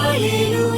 Hallelujah.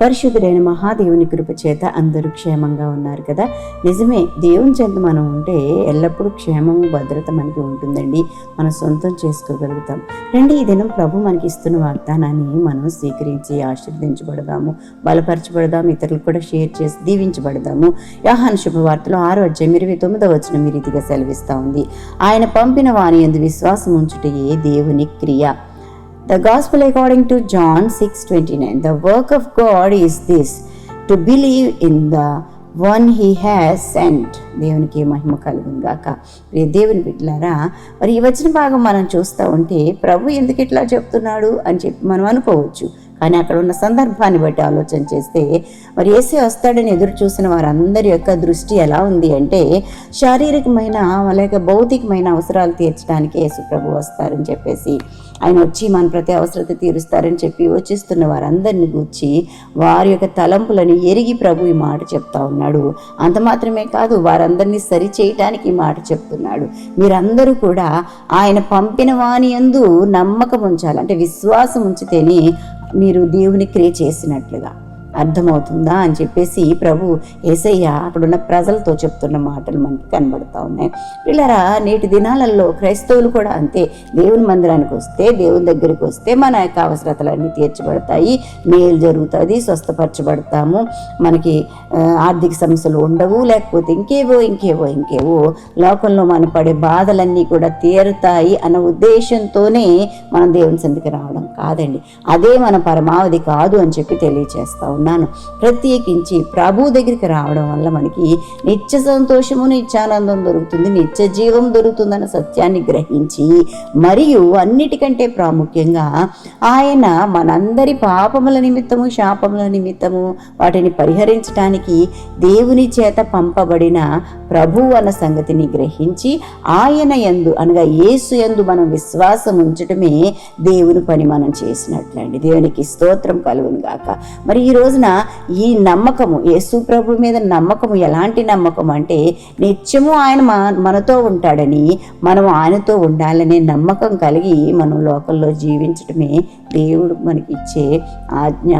పరిశుద్ధుడైన మహాదేవుని కృప చేత అందరూ క్షేమంగా ఉన్నారు కదా? నిజమే దేవుని చేత మనం ఉంటే ఎల్లప్పుడూ క్షేమము భద్రత మనకి ఉంటుందండి. మనం సొంతం చేసుకోగలుగుతాం. రండి ఈ దినం ప్రభు మనకి ఇస్తున్న వాగ్దానాన్ని మనం స్వీకరించి ఆశీర్వదించబడదాము బలపరచబడదాము ఇతరులకు కూడా షేర్ చేసి దీవించబడదాము. యాహాన్ శుభవార్తలో ఆరో అధ్యాయం ఇరవై తొమ్మిదో వచ్చిన మీ రీతిగా సెలవిస్తూ ఉంది. ఆయన పంపిన వాని ఎందు విశ్వాసం ఉంచుటయే దేవుని క్రియ. The gospel according to John six twenty nine the work of God is this to believe in the one he has sent దేవునికి మహిమ కలుగును గాక. ప్రియ దేవుని బిడ్డలారా మరి ఈ వచ్చిన భాగం మనం చూస్తూ ఉంటే ప్రభు ఎందుకు ఇట్లా చెప్తున్నాడు అని చెప్పి మనం అనుకోవచ్చు. కానీ అక్కడ ఉన్న సందర్భాన్ని బట్టి ఆలోచన చేస్తే మరి ఏసే వస్తాడని ఎదురు చూసిన వారందరి యొక్క దృష్టి ఎలా ఉంది అంటే శారీరకమైన లేక భౌతికమైన అవసరాలు తీర్చడానికి యేసు ప్రభు వస్తారని చెప్పేసి. ఆయన వచ్చి మన ప్రతి అవసరత తీరుస్తారని చెప్పి యోచిస్తున్న వారందరిని గూర్చి వారి యొక్క తలంపులను ఎరిగి ప్రభు ఈ మాట చెప్తా ఉన్నాడు. అంత మాత్రమే కాదు వారందరినీ సరి చేయటానికి ఈ మాట చెప్తున్నాడు. మీరందరూ కూడా ఆయన పంపిన వాని యందు నమ్మకం ఉంచాలి. అంటే విశ్వాసం ఉంచితేనే మీరు దేవుని క్రియ చేసినట్లుగా. అర్థమవుతుందా అని చెప్పేసి ప్రభు ఏసయ్య అక్కడున్న ప్రజలతో చెప్తున్న మాటలు మనకి కనబడతా ఉన్నాయి. పిల్లరా నేటి దినాలలో క్రైస్తవులు కూడా అంతే. దేవుని మందిరానికి వస్తే దేవుని దగ్గరికి వస్తే మన యొక్క అవసరతలన్నీ తీర్చబడతాయి. మేలు జరుగుతుంది స్వస్థపరచబడతాము. మనకి ఆర్థిక సమస్యలు ఉండవు లేకపోతే ఇంకేవో ఇంకేవో ఇంకేవో. లోకంలో మనం పడే బాధలన్నీ కూడా తీరుతాయి అన్న ఉద్దేశంతోనే మనం దేవుని సందికి రావడం కాదండి. అదే మన పరమావధి కాదు అని చెప్పి తెలియచేస్తా ఉన్నాను. ప్రత్యేకించి ప్రభు దగ్గరికి రావడం వల్ల మనకి నిత్య సంతోషము నిత్యానందం దొరుకుతుంది. నిత్య జీవం దొరుకుతుందన్న సత్యాన్ని గ్రహించి మరియు అన్నిటికంటే ప్రాముఖ్యంగా ఆయన మనందరి పాపముల నిమిత్తము శాపముల నిమిత్తము వాటిని పరిహరించడానికి దేవుని చేత పంపబడిన ప్రభు అన్న సంగతిని గ్రహించి ఆయన యందు అనగా యేసు యందు మనం విశ్వాసం ఉంచటమే దేవుని పని మనం చేసినట్లండి. దేవునికి స్తోత్రం కలుగును గాక మరి ఈరోజు రోజున ఈ నమ్మకము యేసు ప్రభు మీద నమ్మకము ఎలాంటి నమ్మకం అంటే నిత్యము ఆయన మనతో ఉంటాడని మనం ఆయనతో ఉండాలనే నమ్మకం కలిగి మనం లోకంలో జీవించడమే దేవుడు మనకి ఇచ్చే ఆజ్ఞ.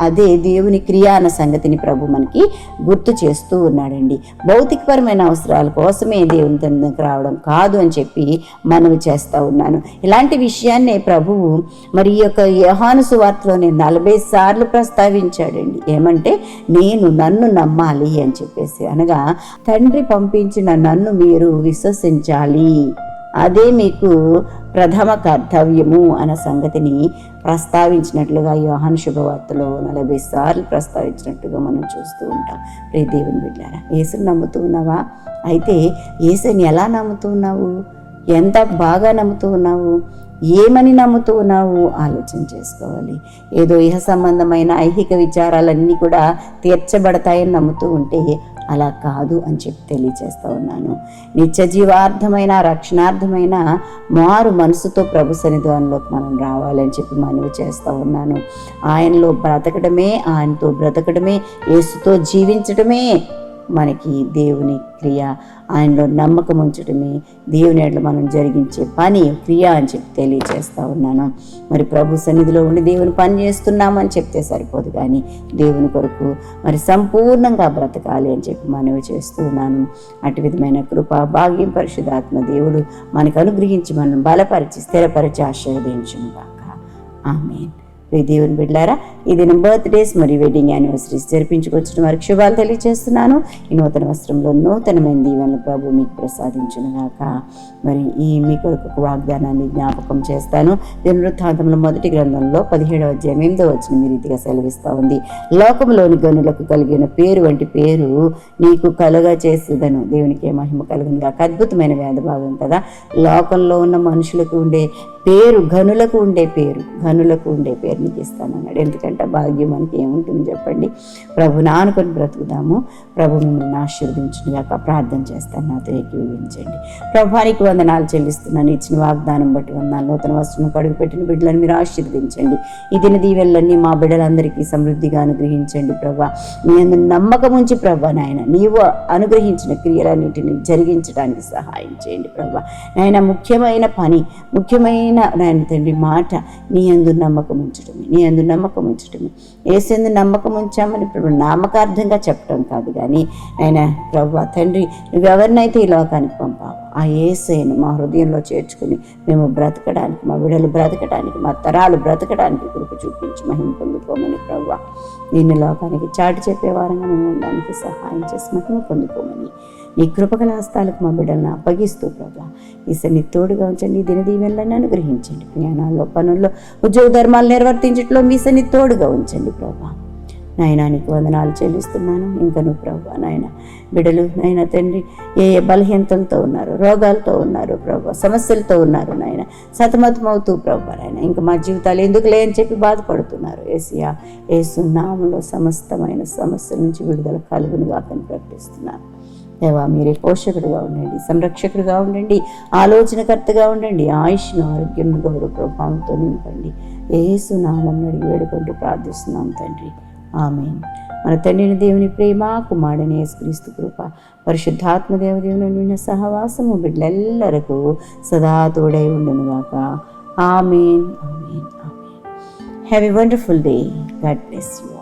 అదే దేవుని క్రియ అన్న సంగతిని ప్రభు మనకి గుర్తు చేస్తూ ఉన్నాడండి. భౌతికపరమైన అవసరాల కోసమే దేవుని దగ్గరికి రావడం కాదు అని చెప్పి మనవి చేస్తూ ఉన్నాను. ఇలాంటి విషయాన్నే ప్రభువు మరి ఈ యొక్క యహాను సువార్తలోనే నలభై సార్లు ప్రస్తావించాడండి. ఏమంటే నేను నన్ను నమ్మాలి అని చెప్పేసి అనగా తండ్రి పంపించిన నన్ను మీరు విశ్వసించాలి. అదే మీకు ప్రథమ కర్తవ్యము అన్న సంగతిని ప్రస్తావించినట్లుగా యోహాను శుభవార్తలో నలభై సార్లు ప్రస్తావించినట్టుగా మనం చూస్తూ ఉంటాం. రే దేవుని బిడ్డారా యేసుని నమ్ముతూ ఉన్నావా? అయితే యేసుని ఎలా నమ్ముతూ ఉన్నావు? ఎంత బాగా నమ్ముతూ ఉన్నావు? ఏమని నమ్ముతూ ఉన్నావు? ఆలోచన చేసుకోవాలి. ఏదో ఇహ సంబంధమైన ఐహిక విచారాలన్నీ కూడా తీర్చబడతాయని నమ్ముతూ ఉంటే అలా కాదు అని చెప్పి తెలియజేస్తూ ఉన్నాను. నిత్య జీవార్థమైన రక్షణార్థమైన మారు మనసుతో ప్రభు సన్నిధానంలోకి మనం రావాలని చెప్పి మనవి చేస్తూ ఉన్నాను. ఆయనలో బ్రతకడమే ఆయనతో బ్రతకడమే యేసుతో జీవించడమే మనకి దేవుని క్రియ ఆయనలో నమ్మకం ఉంచడమే దేవుని ఎట్లా మనం జరిగించే పని క్రియ అని చెప్పి తెలియజేస్తూ ఉన్నాను. మరి ప్రభు సన్నిధిలో ఉండి దేవుని పని చేస్తున్నామని చెప్తే సరిపోదు కానీ దేవుని కొరకు మరి సంపూర్ణంగా బ్రతకాలి అని చెప్పి మనవి చేస్తూ ఉన్నాను. అటు విధమైన కృప భాగ్యం పరిశుధాత్మ దేవుడు మనకు అనుగ్రహించి మనం బలపరిచి స్థిరపరిచి ఆశీర్వదించుగాక ఆమెను. ఆమె దేవుని బిడ్డారా ఈ దినం బర్త్డేస్ మరియు వెడ్డింగ్ యానివర్సరీస్ జరిపించుకొచ్చిన వారికి శుభాలు తెలియజేస్తున్నాను. ఈ నూతన వస్త్రంలో నూతనమైన దీవెనలు ప్రభు మీకు ప్రసాదించును గాక. మరి ఈ మీ కొరకు ఒక వాగ్దానాన్ని జ్ఞాపకం చేస్తాను. దీని వృత్తాంతంలో మొదటి గ్రంథంలో పదిహేడవ అధ్యాయం ఎనిమిదో వచ్చిన మీ రీతిగా సెలవిస్తూ ఉంది. లోకంలోని గనులకు కలిగిన పేరు వంటి పేరు నీకు కలుగా చేసేదను. దేవునికి మహిమ కలుగును కాక అద్భుతమైన వేద భాగం కదా. లోకంలో ఉన్న మనుషులకు ఉండే పేరు ఘనులకు ఉండే పేరు ఘనులకు ఉండే పేరు నీకు ఇస్తానన్నాడు ఎందుకంటే భాగ్యం మనకి ఏముంటుంది చెప్పండి? ప్రభుని ఆనుకొని బ్రతుకుదాము. ప్రభు మిమ్మల్ని ఆశీర్వదించును ప్రార్థన చేస్తాను. నాతో ఏకీవించండి ప్రభానికి వందనాలు చెల్లిస్తున్నాను. ఇచ్చిన వాగ్దానం బట్టి వందనాలు. నూతన వస్త్రం కడుగు పెట్టిన బిడ్డలను మీరు ఆశీర్వదించండి. ఈ దిన దీవెళ్ళన్నీ మా బిడ్డలందరికీ సమృద్ధిగా అనుగ్రహించండి ప్రభా. మీ నమ్మకం ఉంచి ప్రభా నాయన నీవు అనుగ్రహించిన క్రియలన్నిటిని జరిగించడానికి సహాయం చేయండి ప్రభా. నాయన ముఖ్యమైన పని ముఖ్యమైన నాయన తండ్రి మాట నీ అందు నమ్మకం ఉంచడమే నీ అందు నమ్మకం ఉంచడమే. ఏసేందు నమ్మకం ఉంచామని ప్రభు నామకార్థంగా చెప్పడం కాదు కానీ ఆయన ప్రభు తండ్రి నువ్వెవరినైతే ఈ లోకానికి ఆ ఏసైను మా హృదయంలో చేర్చుకుని మేము బ్రతకడానికి మా బిడ్డలు బ్రతకడానికి మా తరాలు బ్రతకడానికి కృప చూపించి మహిమ పొందుకోమని ప్రభు నిన్ను లోకానికి చాటి చెప్పేవారంగా మేము ఉండడానికి సహాయం చేసి మహిమ పొందుకోమని నీ కృపగల హస్తాలకు మా బిడ్డలను అప్పగిస్తూ ప్రభా ఈసని తోడుగా ఉంచండి దినదీవెనలను అనుగ్రహించండి. జ్ఞానాల్లో పనుల్లో ఉద్యోగ ధర్మాలు నిర్వర్తించట్లో మీ సన్ని తోడుగా ఉంచండి ప్రభా నాయన నీకు వందనాలు చెల్లిస్తున్నాను. ఇంకా నువ్వు ప్రభా నాయన బిడలు నాయన తండ్రి ఏ ఏ బలహీనతలతో ఉన్నారు రోగాలతో ఉన్నారు ప్రభు సమస్యలతో ఉన్నారు నాయన సతమతమవుతూ ప్రభు నాయన ఇంకా మా జీవితాలు ఎందుకు లేని చెప్పి బాధపడుతున్నారు. ఏసియా ఏసు నామంలో సమస్తమైన సమస్యల నుంచి విడుదల కలుగును వాకని ప్రకటిస్తున్నాను దేవా మీరే పోషకుడుగా ఉండండి సంరక్షకుడుగా ఉండండి ఆలోచనకర్తగా ఉండండి ఆయుష్ను ఆరోగ్యం గౌరవ ప్రభావంతో నింపండి. ఏసు నామం వేడుకుంటూ ప్రార్థిస్తున్నాం తండ్రి. ఆమె మన తండ్రిని దేవుని ప్రేమ కుమారుని యేసుక్రీస్తు కృప పరిశుద్ధాత్మ దేవదేవుని నిన్న సహవాసము బిడ్డలెల్లరకు సదా తోడై ఉండునుగాక. Amen amen amen. Have a wonderful day God bless you